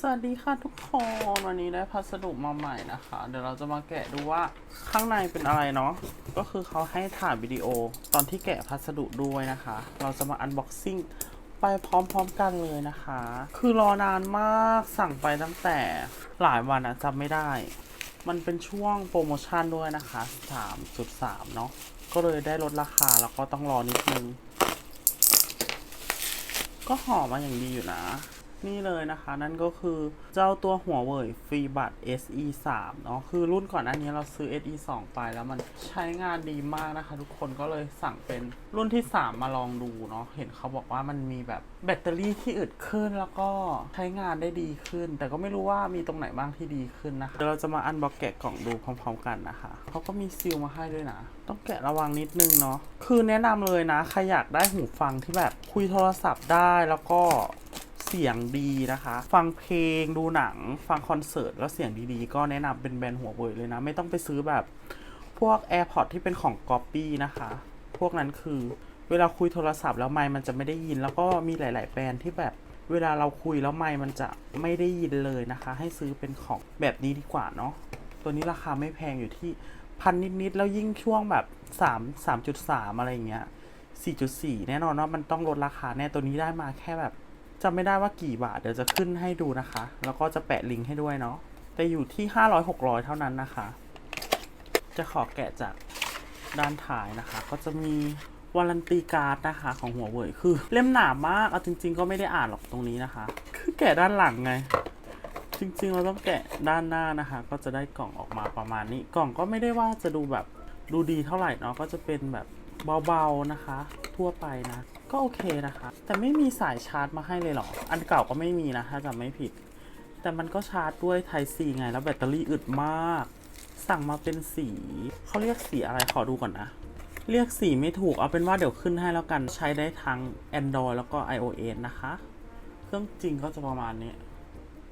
สวัสดีค่ะทุกคนวันนี้ได้พัสดุมาใหม่นะคะ เดี๋ยวเราจะมาแกะดูว่าข้างในเป็นอะไรเนาะก็คือเขาให้ถ่ายวิดีโอตอนที่แกะพัสดุด้วยนะคะ เราจะมาอันบ็อกซิ่งไปพร้อมๆกันเลยนะคะ คือรอนานมากสั่งไปตั้งแต่หลายวันอะจำไม่ได้ มันเป็นช่วงโปรโมชั่นด้วยนะคะ 3.3 เนาะก็เลยได้ลดราคาแล้วก็ต้องรอนิดนึง ก็ห่อมาอย่างดีอยู่นะ นี่เลยนะคะ นั่นก็คือเจ้าตัวหัวเว่ยฟรีบัตร SE 3เนาะคือรุ่นก่อนอันนี้เราซื้อ SE 2 ไปแล้วมันใช้งานดีมากนะคะ ทุกคนก็เลยสั่งเป็นรุ่นที่ 3 มาลองดูเนาะเห็นเขาบอกว่ามันมีแบบแบตเตอรี่ที่อึดขึ้นแล้วก็ใช้งานได้ดีขึ้น แต่ก็ไม่รู้ว่ามีตรงไหนบ้างที่ดีขึ้นนะคะเดี๋ยวเราจะมาอันบ็อกแกะกล่องดูพร้อมๆกันนะคะเขาก็มีซีลมาให้ด้วยนะ ต้องแกะระวังนิดนึงเนาะคือแนะนำเลยนะใครอยากได้หูฟังที่แบบคุยโทรศัพท์ได้แล้วก็ เสียงดีนะคะ ฟังเพลงดูหนัง ฟังคอนเสิร์ตแล้วเสียงดีๆ ก็แนะนำเป็นแบรนด์หัวเว่ยเลยนะ ไม่ต้องไปซื้อแบบพวก AirPods ที่เป็นของก๊อปปี้นะคะ พวกนั้นคือเวลาคุยโทรศัพท์แล้วไมค์มันจะไม่ได้ยิน แล้วก็มีหลาย ๆ แบรนด์ที่แบบเวลาเราคุยแล้วไมค์มันจะไม่ได้ยินเลยนะคะ ให้ซื้อเป็นของแบบนี้ดีกว่าเนาะตัวนี้ราคาไม่แพงอยู่ที่พันนิดๆแล้วยิ่งช่วงแบบ3 3.3 อะไรอย่างเงี้ย4.4 แน่นอนว่ามันต้องลดราคาแน่ตัวนี้ได้มาแค่แบบ จำไม่ได้ว่ากี่บาทเดี๋ยวจะขึ้นให้ดูนะคะ แล้วก็จะแปะลิงก์ให้ด้วยเนาะแต่อยู่ที่500 600เท่านั้นนะคะ จะขอแกะจากด้านท้ายนะคะ ก็จะมีวารันตีการ์ดนะคะ ของหัวเว่ยคือ เล่มหนามากเอาจริง ๆ ก็ไม่ได้อ่านหรอกตรงนี้นะคะ คือแกะด้านหลังไง จริง ๆ เราต้องแกะด้านหน้านะคะ ก็จะได้กล่องออกมาประมาณนี้ กล่องก็ไม่ได้ว่าจะดูแบบดูดีเท่าไหร่เนาะก็จะเป็นแบบเบาๆนะคะ ทั่วไปนะ ก็โอเคนะคะ แต่ไม่มีสายชาร์จมาให้เลยเหรอ อันเก่าก็ไม่มีนะถ้าจำไม่ผิด แต่มันก็ชาร์จด้วย Type C ไง แล้วแบตเตอรี่อึดมาก สั่งมาเป็นสี เขาเรียกสีอะไรขอดูก่อนนะ เรียกสีไม่ถูก เอาเป็นว่าเดี๋ยวขึ้นให้แล้วกัน ใช้ได้ทั้ง Android แล้วก็ iOS นะคะ เครื่องจริงก็จะประมาณนี้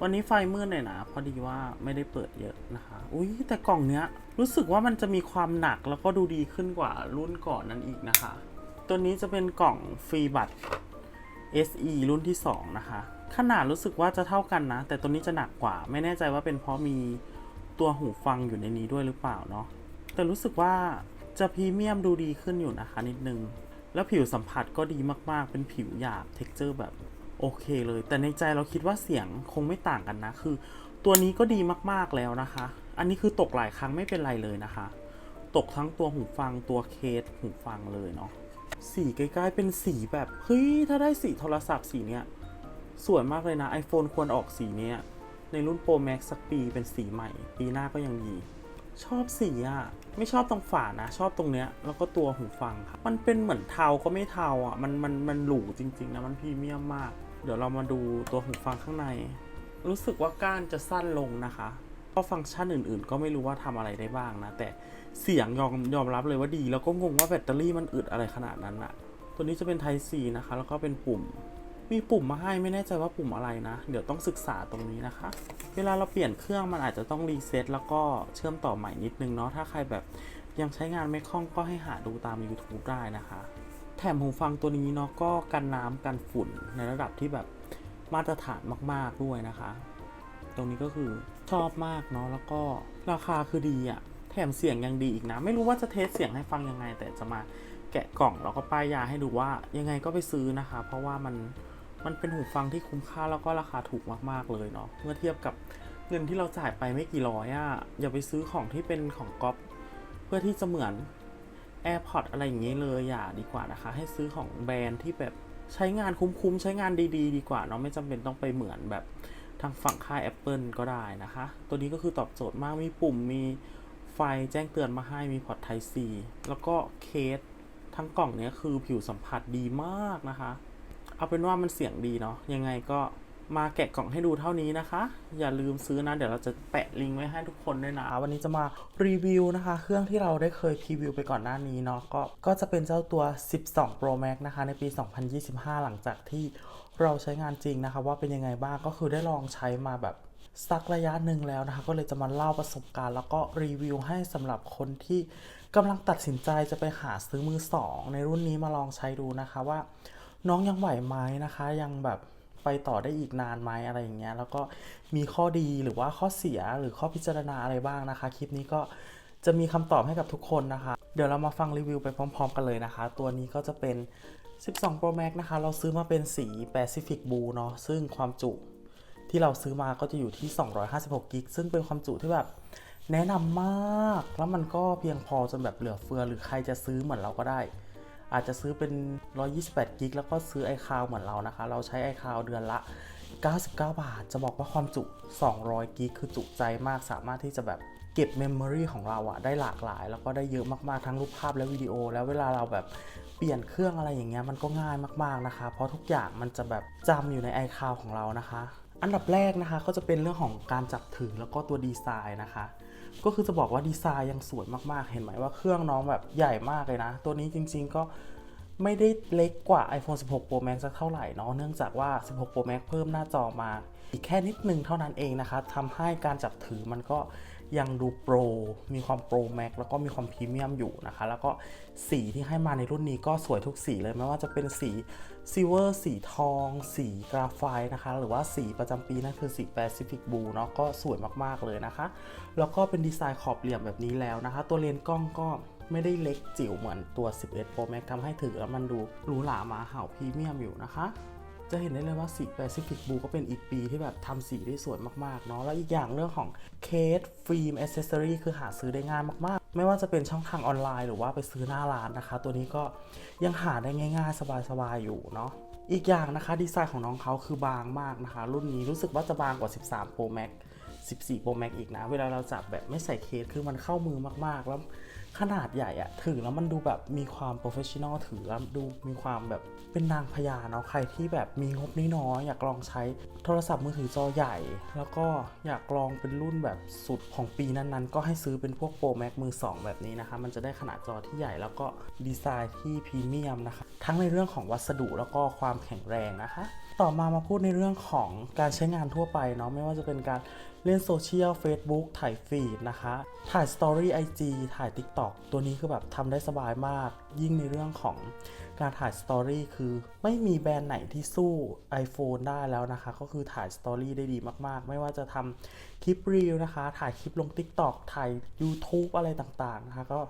วันนี้ไฟมืดหน่อยนะ พอดีว่าไม่ได้เปิดเยอะนะคะ อุ้ยแต่กล่องเนี้ยรู้สึกว่ามันจะมีความหนักแล้วก็ดูดีขึ้นกว่ารุ่นก่อนนั้นอีกนะคะ ตัวนี้จะเป็นกล่องฟรีบัตร SE รุ่นที่ 2 นะคะ ขนาดรู้สึกว่าจะเท่ากันนะ แต่ตัวนี้จะหนักกว่า ไม่แน่ใจว่าเป็นเพราะมีตัวหูฟังอยู่ในนี้ด้วยหรือเปล่าเนาะ แต่รู้สึกว่าจะพรีเมียมดูดีขึ้นอยู่นะคะนิดนึง แล้วผิวสัมผัสก็ดีมากๆ เป็นผิวหยาบ เท็กเจอร์แบบโอเคเลย แต่ในใจเราคิดว่าเสียงคงไม่ต่างกันนะ คือ ตัวนี้ก็ดีมากๆแล้วนะคะ อันนี้คือตกหลายครั้งไม่เป็นไรเลยนะคะ ตกทั้งตัวหูฟังตัวเคสหูฟังเลยเนาะ สีใกล้ๆเป็นสีแบบเฮ้ยถ้าได้สีโทรศัพท์สีเนี้ยสวยมากเลยนะ iPhone ควรออกสีเนี้ยในรุ่น Pro Max สักปีเป็นสีใหม่ ปีหน้าก็ยังดี ชอบสีอะไม่ชอบตรงฝานะ ชอบตรงเนี้ยแล้วก็ตัวหูฟังครับมันเป็นเหมือนเทาก็ไม่เทาอะมันมันมันหรูจริง ๆ นะ มันพรีเมียมมาก เดี๋ยวเรามาดูตัวหูฟังข้างใน รู้สึกว่าก้านจะสั้นลงนะคะ ก็ฟังก์ชันอื่นๆ ก็ไม่รู้ว่าทำอะไรได้บ้างนะ แต่เสียงยอมยอมรับเลยว่าดี แล้วก็งงว่าแบตเตอรี่มันอึดอะไรขนาดนั้นอะตัวนี้จะเป็น Type C นะคะ แล้วก็เป็นปุ่ม มีปุ่มมาให้ไม่แน่ใจว่าปุ่มอะไรนะ เดี๋ยวต้องศึกษาตรงนี้นะคะ เวลาเราเปลี่ยนเครื่องมันอาจจะต้องรีเซ็ตแล้วก็เชื่อมต่อใหม่นิดนึงเนาะถ้าใครแบบยังใช้งานไม่คล่องก็ให้หาดูตาม YouTube ได้นะคะ แถมหูฟังตัวนี้เนาะก็กันน้ำกันฝุ่นในระดับที่แบบมาตรฐานมาก ๆ ด้วยนะคะ ตรงนี้ก็คือชอบมากเนาะแล้วก็ราคาคือดีอะแถมเสียงยังดีอีกนะ ไม่รู้ว่าจะเทสเสียงให้ฟังยังไง แต่จะมาแกะกล่องแล้วก็ป้ายยาให้ดูว่ายังไงก็ไปซื้อนะคะ เพราะว่ามันมันเป็นหูฟังที่คุ้มค่าแล้วก็ราคาถูกมากๆเลยเนาะเมื่อเทียบกับเงินที่เราจ่ายไปไม่กี่ร้อยอะอย่าไปซื้อของที่เป็นของก๊อปเพื่อที่จะเหมือน AirPods อะไรอย่างเงี้ยเลยอย่าดีกว่านะคะ ให้ซื้อของแบรนด์ที่แบบใช้งานคุ้มๆใช้งานดี ๆ ดีกว่าเนาะไม่จำเป็นต้องไปเหมือนแบบางฝั่งค่าย Apple ก็ได้นะคะ ตัวนี้ก็คือตอบโจทย์มาก มีปุ่ม มีไฟแจ้งเตือนมาให้ มีพอร์ต Type C แล้วก็เคสทั้งกล่องนี้คือผิวสัมผัสดีมากนะคะ เอาเป็นว่ามันเสียงดีเนาะ ยังไงก็ มาแกะกล่องให้ดูเท่านี้นะคะ อย่าลืมซื้อนะ เดี๋ยวเราจะแปะลิงก์ไว้ให้ทุกคนด้วยนะ วันนี้จะมารีวิวนะคะ เครื่องที่เราได้เคยพรีวิวไปก่อนหน้านี้เนาะก็ก็จะเป็นเจ้าตัว 12 Pro Max นะคะ ในปี 2025 หลังจากที่เราใช้งานจริงนะคะ ว่าเป็นยังไงบ้างก็คือได้ลองใช้มาแบบสักระยะหนึ่งแล้วนะคะ ก็เลยจะมาเล่าประสบการณ์ แล้วก็รีวิวให้สำหรับคนที่กำลังตัดสินใจจะไปหาซื้อมือสองในรุ่นนี้มาลองใช้ดูนะคะว่า น้องยังไหวไหมนะคะ ยังแบบ ไปต่อได้อีกนานไหมอะไรอย่างเงี้ยแล้วก็มีข้อดีหรือว่าข้อเสียหรือข้อพิจารณาอะไรบ้างนะคะ คลิปนี้ก็จะมีคำตอบให้กับทุกคนนะคะ เดี๋ยวเรามาฟังรีวิวไปพร้อม ๆ กันเลยนะคะ ตัวนี้ก็จะเป็น 12 Pro Max นะคะ เราซื้อมาเป็นสี Pacific Blue เนาะซึ่งความจุที่เราซื้อมาก็จะอยู่ที่ 256กิกซึ่งเป็นความจุที่แบบแนะนำมาก แล้วมันก็เพียงพอจนแบบเหลือเฟือ หรือใครจะซื้อเหมือนเราก็ได้ อาจจะซื้อเป็น 128กิกแล้วก็ซื้อ iCloud เหมือนเรานะคะ เราใช้ iCloud เดือนละ 99 บาท จะบอกว่าความจุ 200กิกคือจุใจมากสามารถที่จะแบบเก็บเมมโมรีของเราอะได้หลากหลาย แล้วก็ได้เยอะมากๆ ทั้งรูปภาพและวิดีโอ แล้วเวลาเราแบบเปลี่ยนเครื่องอะไรอย่างเงี้ยมันก็ง่ายมากๆนะคะ เพราะทุกอย่างมันจะแบบจำอยู่ใน iCloud ของเรานะคะ อันดับแรกนะคะก็จะเป็นเรื่องของการจับถือแล้วก็ตัวดีไซน์นะคะ ก็คือจะบอกว่าดีไซน์ยังสวยมากๆ เห็นไหมว่าเครื่องน้องแบบใหญ่มากเลยนะ ตัวนี้จริง ๆก็ไม่ได้เล็กกว่า iPhone 16 Pro Max สักเท่าไหร่เนาะเนื่องจากว่า 16 Pro Max เพิ่มหน้าจอมา อีกแค่นิดนึงเท่านั้นเองนะคะทำให้การจับถือมันก็ยังดูโปร มีความโปรแม็กแล้วก็มีความพรีเมียมอยู่นะคะ แล้วก็สีที่ให้มาในรุ่นนี้ก็สวยทุกสีเลยไม่ว่าจะเป็นสี ซิลเวอร์สีทอง สีกราไฟต์นะคะ หรือว่าสีประจำปีนั่นคือสีแปซิฟิกบูเนาะก็สวยมากๆเลยนะคะ แล้วก็เป็นดีไซน์ขอบเหลี่ยมแบบนี้แล้วนะคะ ตัวเลนส์กล้องก็ไม่ได้เล็กจิ๋วเหมือนตัว 11 Pro Max ทำให้ถือแล้วมันดูหรูหรามาเห่าพรีเมียมอยู่นะคะ จะเห็นได้เลยว่าสี Pacific Blue ก็เป็นอีกปีที่แบบทำสีได้สวยมากๆเนาะแล้วอีกอย่างเรื่องของเคสฟิล์มอ c เซสซอรีคือหาซื้อได้ง่ายมากๆ ไม่ว่าจะเป็นช่องทางออนไลน์หรือว่าไปซื้อหน้าร้านนะคะ ตัวนี้ก็ยังหาได้ง่าย ๆ สบายๆอยู่เนาะอีกอย่างนะคะดีไซน์ของน้องเขาคือบางมากนะคะ รุ่นนี้รู้สึกว่าจะบางกว่า 13 Pro Max 14 Pro Max อีกนะ เวลาเราจับแบบไม่ใส่เคสคือมันเข้ามือมากๆ แล้ว ขนาดใหญ่อะถือแล้วมันดูแบบมีความโปรเฟชชั่นอลถือแล้วดูมีความแบบเป็นนางพญาเนาะใครที่แบบมีงบน้อยๆอยากลองใช้โทรศัพท์มือถือจอใหญ่ แล้วก็อยากลองเป็นรุ่นแบบสุดของปีนั้นๆ ก็ให้ซื้อเป็นพวก Pro Max มือ 2 แบบนี้นะคะ มันจะได้ขนาดจอที่ใหญ่แล้วก็ดีไซน์ที่พรีเมียมนะคะ ทั้งในเรื่องของวัสดุแล้วก็ความแข็งแรงนะคะ ต่อมามาพูดในเรื่องของการใช้งานทั่วไปเนาะไม่ว่าจะเป็นการ เล่นโซเชียล Facebook ถ่ายฟีดนะคะ ถ่ายสตอรี่ IG ถ่าย TikTok ตัวนี้คือแบบทำได้สบายมาก ยิ่งในเรื่องของการถ่ายสตอรี่คือไม่มีแบรนด์ไหนที่สู้ iPhone ได้แล้วนะคะ ก็คือถ่ายสตอรี่ได้ดีมากๆ ไม่ว่าจะทำคลิปรีวนะคะ ถ่ายคลิปลง TikTok ถ่าย YouTube อะไรต่างๆนะคะก็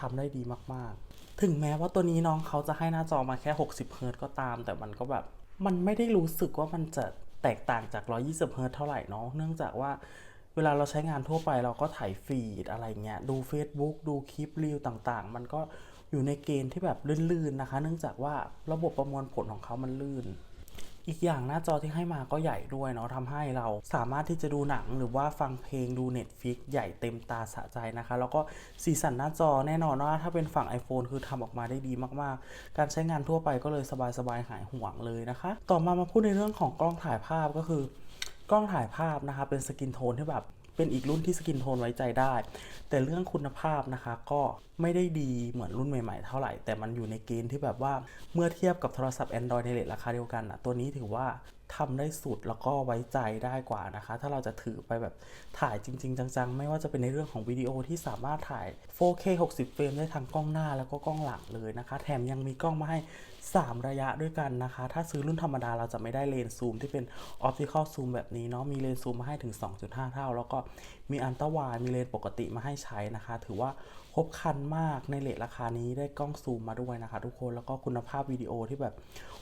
ทำได้ดีมากๆ ถึงแม้ว่าตัวนี้น้องเขาจะให้หน้าจอมาแค่ 60 เฮิรตซ์ก็ตาม แต่มันก็แบบมันไม่ได้รู้สึกว่ามันจะ แตกต่างจาก 120 เฮิรตเท่าไหร่เนาะเนื่องจากว่าเวลาเราใช้งานทั่วไปเราก็ถ่ายฟีดอะไรเงี้ยดู Facebook ดูคลิปรีวต่างๆ มันก็อยู่ในเกณฑ์ที่แบบลื่นๆนะคะ เนื่องจากว่าระบบประมวลผลของเขามันลื่น อีกอย่างหน้าจอที่ให้มาก็ใหญ่ด้วยเนาะทำให้เราสามารถที่จะดูหนังหรือว่าฟังเพลงดู Netflix ใหญ่เต็มตาสะใจนะคะ แล้วก็สีสันหน้าจอแน่นอนว่าถ้าเป็นฝั่ง iPhone คือทำออกมาได้ดีมากๆ การใช้งานทั่วไปก็เลยสบายๆหายห่วงเลยนะคะ ต่อมามาพูดในเรื่องของกล้องถ่ายภาพก็คือกล้องถ่ายภาพนะคะเป็นสกินโทนที่แบบ เป็นอีกรุ่นที่สกินโทนไว้ใจได้ แต่เรื่องคุณภาพนะคะก็ไม่ได้ดีเหมือนรุ่นใหม่ๆเท่าไหร่ แต่มันอยู่ในเกณฑ์ที่แบบว่าเมื่อเทียบกับโทรศัพท์ Android ในเรทราคาเดียวกันอะตัวนี้ถือว่าทำได้สุดแล้วก็ไว้ใจได้กว่านะคะ ถ้าเราจะถือไปแบบถ่ายจริง ๆ จัง ๆ ไม่ว่าจะเป็นในเรื่องของวิดีโอที่สามารถถ่าย 4K 60 เฟรมได้ทั้งกล้องหน้าแล้วก็กล้องหลังเลยนะคะ แถมยังมีกล้องมาให้ 3 ระยะด้วยกันนะคะ ถ้าซื้อรุ่นธรรมดาเราจะไม่ได้เลนส์ซูมที่เป็นออ p ติคอลซูมแบบนี้เนาะ มีเลนส์ซูมมาให้ถึง 2.5 เท่า แล้วก็มีอันตราวด์มีเลนส์ปกติมาให้ใช้นะคะ ถือว่าครบครันมากในเลทราคานี้ได้กล้องซูมมาด้วยนะคะ ทุกคน แล้วก็คุณภาพวิดีโอที่แบบ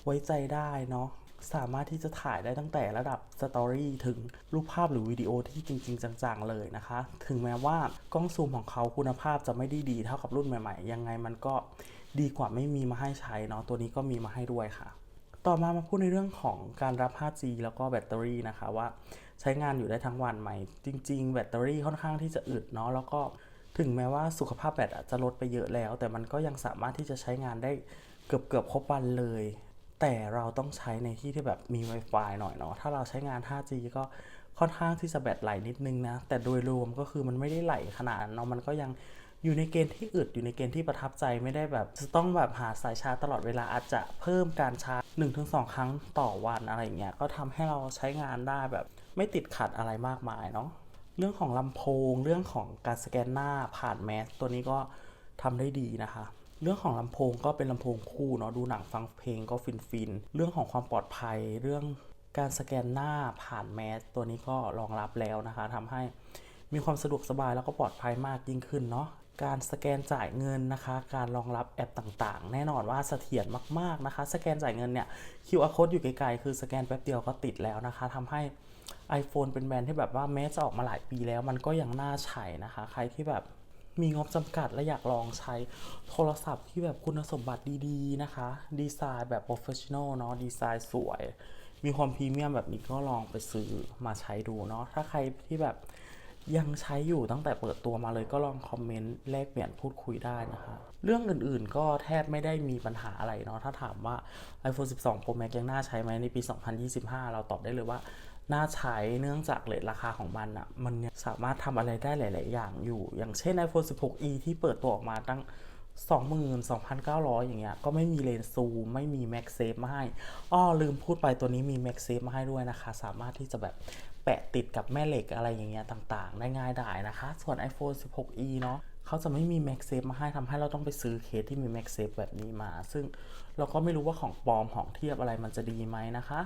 ไว้ใจได้เนาะสามารถที่จะถ่ายได้ตั้งแต่ระดับสตอรี่ถึงรูปภาพหรือวิดีโอที่จริง ๆ จังๆ เลยนะคะ ถึงแม้ว่ากล้องซูมของเขาคุณภาพจะไม่ได้ดีเท่ากับรุ่นใหม่ ๆ ยังไงมันก็ ดีกว่าไม่มีมาให้ใช้เนาะตัวนี้ก็มีมาให้ด้วยค่ะ ต่อมามาพูดในเรื่องของการรับ 5G แล้วก็แบตเตอรี่นะคะว่าใช้งานอยู่ได้ทั้งวันไหม จริง ๆ แบตเตอรี่ค่อนข้างที่จะอึดเนาะแล้วก็ถึงแม้ว่าสุขภาพแบตจะลดไปเยอะแล้ว แต่มันก็ยังสามารถที่จะใช้งานได้เกือบเกือบๆครบวันเลย แต่เราต้องใช้ในที่ที่แบบมี Wi-Fi หน่อยเนาะถ้าเราใช้งาน 5G ก็ค่อนข้างที่จะแบตไหลนิดนึงนะ แต่โดยรวมก็คือมันไม่ได้ไหลขนาดเนาะมันก็ยัง อยู่ในเกณฑ์ที่อึดอยู่ในเกณฑ์ที่ประทับใจไม่ได้แบบ จะต้องแบบหาสายชาร์จตลอดเวลาอาจจะเพิ่มการชาร์จ1-2ครั้งต่อวันอะไรอย่างเงี้ยก็ทำให้เราใช้งานได้แบบไม่ติดขัดอะไรมากมายเนาะเรื่องของลำโพงเรื่องของการสแกนหน้าผ่านแมสตัวนี้ก็ทำได้ดีนะคะ เรื่องของลำโพงก็เป็นลำโพงคู่เนาะดูหนังฟังเพลงก็ฟินฟินเรื่องของความปลอดภัย เรื่องการสแกนหน้าผ่านแมสตัวนี้ก็รองรับแล้วนะคะทำให้มีความสะดวกสบายแล้วก็ปลอดภัยมากยิ่งขึ้นเนาะ การสแกนจ่ายเงินนะคะ การรองรับแอปต่างๆ แน่นอนว่าเสถียรมากๆนะคะ สแกนจ่ายเงินเนี่ย QR code อยู่ไกลๆ คือสแกนแป๊บเดียวก็ติดแล้วนะคะทำให้ iPhone เป็นแบรนด์ที่แบบว่าแม้จะออกมาหลายปีแล้ว มันก็ยังน่าใช้นะคะ ใครที่แบบมีงบจำกัดและอยากลองใช้โทรศัพท์ที่แบบคุณสมบัติดีๆนะคะ ดีไซน์แบบโปรเฟชชั่นอลเนาะ ดีไซน์สวย มีความพรีเมียมแบบนี้ก็ลองไปซื้อมาใช้ดูเนาะ ถ้าใครที่แบบ ยังใช้อยู่ตั้งแต่เปิดตัวมาเลยก็ลองคอมเมนต์แลกเปลี่ยนพูดคุยได้นะคะ เรื่องอื่นๆก็แทบไม่ได้มีปัญหาอะไรเนาะถ้าถามว่า iPhone 12 Pro Max ยังน่าใช้ไหมในปี 2025 เราตอบได้เลยว่าน่าใช้เนื่องจากเลทราคาของมันอะมันสามารถทำอะไรได้หลาย ๆ อย่างอยู่ อย่างเช่น iPhone 16e ที่เปิดตัวออกมาตั้ง 22,900 อย่างเงี้ย ก็ไม่มีเลนส์ซูม ไม่มี Max Safe มาให้ อ้อลืมพูดไปตัวนี้มี Max Safe มาให้ด้วยนะคะ สามารถที่จะแบบแปะติดกับแม่เหล็กอะไรอย่างเงี้ยต่างๆ ได้ง่ายได้นะคะ ส่วน iPhone 16e เนาะเขาจะไม่มี Max Safe มาให้ทำให้เราต้องไปซื้อเคสที่มี Max Safe แบบนี้มา ซึ่งเราก็ไม่รู้ว่าของปลอมของเทียบอะไรมันจะดีไหมนะคะ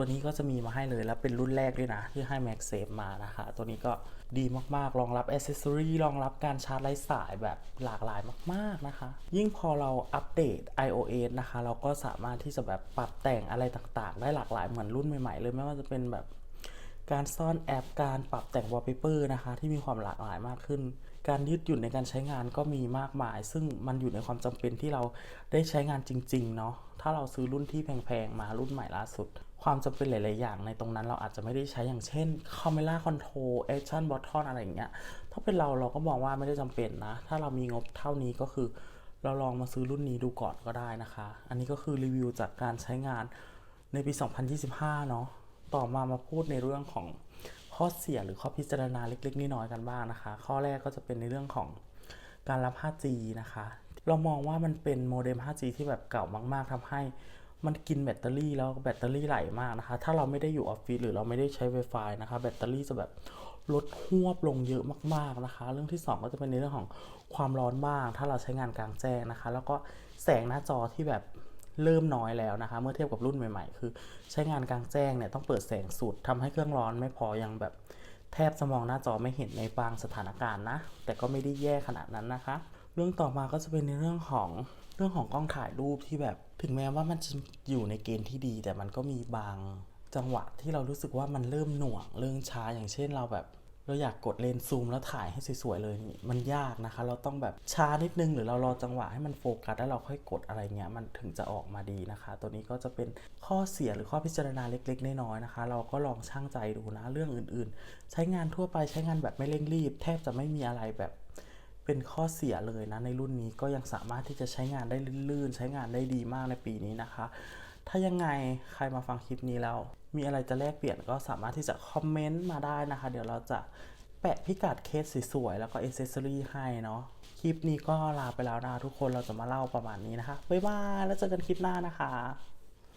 ตัวนี้ก็จะมีมาให้เลยแล้วเป็นรุ่นแรกด้วยนะ ที่ให้ Max Safe มานะคะ ตัวนี้ก็ดีมากๆ รองรับ Accessory รองรับการชาร์จไร้สายแบบหลากหลายมาก ๆนะคะ ยิ่งพอเราอัปเดต iOS นะคะ เราก็สามารถที่จะแบบปรับแต่งอะไรต่างๆ ได้หลากหลายเหมือนรุ่นใหม่ๆเลยไม่ว่าจะเป็นแบบการซ่อนแอปการปรับแต่ง wallpaper นะคะ ที่มีความหลากหลายมากขึ้น การยืดหยุ่นในการใช้งานก็มีมากมาย ซึ่งมันอยู่ในความจำเป็นที่เราได้ใช้งานจริง ๆ เนาะถ้าเราซื้อรุ่นที่แพง ๆ มารุ่นใหม่ล่าสุด ความจำเป็นหลาย ๆ อย่างในตรงนั้นเราอาจจะไม่ได้ใช้อย่างเช่น camera control action button อะไรอย่างเงี้ย ถ้าเป็นเราเราก็มองว่าไม่ได้จำเป็นนะ ถ้าเรามีงบเท่านี้ก็คือ เราลองมาซื้อรุ่นนี้ดูก่อนก็ได้นะคะ อันนี้ก็คือรีวิวจากการใช้งานในปี 2025 เนาะ ต่อมามาพูดในเรื่องของข้อเสียหรือข้อพิจารณาเล็ก ๆ น้อย ๆ กันบ้างนะคะ ข้อแรกก็จะเป็นในเรื่องของการรับ 5G นะคะ เรามองว่ามันเป็นโมเด็ม 5G ที่แบบเก่ามาก ๆทำให้ มันกินแบตเตอรี่แล้วแบตเตอรี่ไหลมากนะคะ ถ้าเราไม่ได้อยู่ออฟฟิศหรือเราไม่ได้ใช้ Wi-Fi นะคะ แบตเตอรี่จะแบบลดหวบลงเยอะมากๆนะคะ เรื่องที่ 2 ก็จะเป็นในเรื่องของความร้อนบ้าง ถ้าเราใช้งานกลางแจ้งนะคะ แล้วก็แสงหน้าจอที่แบบเริ่มน้อยแล้วนะคะ เมื่อเทียบกับรุ่นใหม่ๆ คือใช้งานกลางแจ้งเนี่ยต้องเปิดแสงสุดทำให้เครื่องร้อนไม่พอยังแบบแทบจะมองหน้าจอไม่เห็นในบางสถานการณ์นะ แต่ก็ไม่ได้แย่ขนาดนั้นนะคะ เรื่องต่อมาก็จะเป็นในเรื่องของเรื่องของกล้องถ่ายรูปที่แบบ ถึงแม้ว่ามันจะอยู่ในเกณฑ์ที่ดี แต่มันก็มีบางจังหวะที่เรารู้สึกว่ามันเริ่มหน่วงเรื่องช้าอย่างเช่นเราแบบเราอยากกดเลนส์ซูมแล้วถ่ายให้สวยๆเลยมันยากนะคะ เราต้องแบบช้านิดนึงหรือเรารอจังหวะให้มันโฟกัสแล้วเราค่อยกดอะไรเงี้ยมันถึงจะออกมาดีนะคะ ตัวนี้ก็จะเป็นข้อเสียหรือข้อพิจารณาเล็กๆน้อยๆนะคะ เราก็ลองช่างใจดูนะเรื่องอื่นๆ ใช้งานทั่วไปใช้งานแบบไม่เร่งรีบ แทบจะไม่มีอะไรแบบ เป็นข้อเสียเลยนะในรุ่นนี้ก็ยังสามารถที่จะใช้งานได้ลื่นๆ ใช้งานได้ดีมากในปีนี้นะคะ ถ้ายังไงใครมาฟังคลิปนี้แล้ว มีอะไรจะแลกเปลี่ยนก็สามารถที่จะคอมเมนต์มาได้นะคะ เดี๋ยวเราจะแปะพิกัดเคสสวยๆแล้วก็เอเซสซอรี่ให้เนาะคลิปนี้ก็ลาไปแล้วนะทุกคนเราจะมาเล่าประมาณนี้นะคะบ๊ายบายแล้วเจอกันคลิปหน้านะคะ